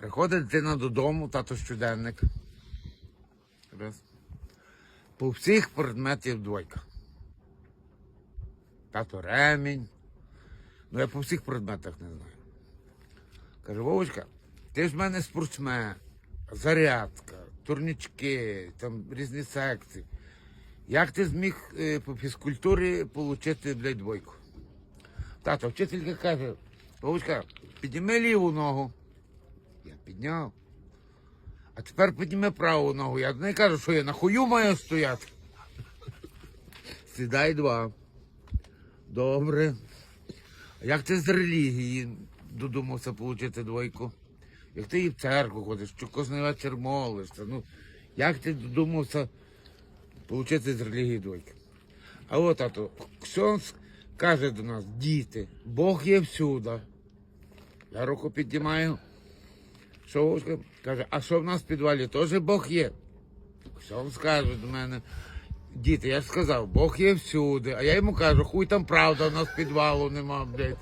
Приходить дитина додому, тато щоденник. Раз. По всіх предметів двойка. Тато ремінь. Ну я по всіх предметах не знаю. Каже, Вовочка, ти ж в мене спортсмен, зарядка, турнічки, там різні секції. Як ти зміг е, по фізкультурі отримати, блядь, двойку? Тато, вчителька каже, Вовочка, підніми ліву ногу. Підняв. А тепер підніми праву ногу. Я не кажу, що я на хую маю стояти. Сідай два. Добре. А як ти з релігії додумався отримати двойку? Як ти і в церкву ходиш, чи кожен вечір молишся? Ну, як ти додумався отримати з релігії двойки? А от тато, Ксьонс каже до нас, діти, Бог є всюди. Я руку піднімаю. Що Вовчка? Каже, а що в нас в підвалі теж Бог є? Ксьонс скажуть до мене, діти, я ж сказав, Бог є всюди. А я йому кажу, хуй там правда, у нас підвалу нема, блядь.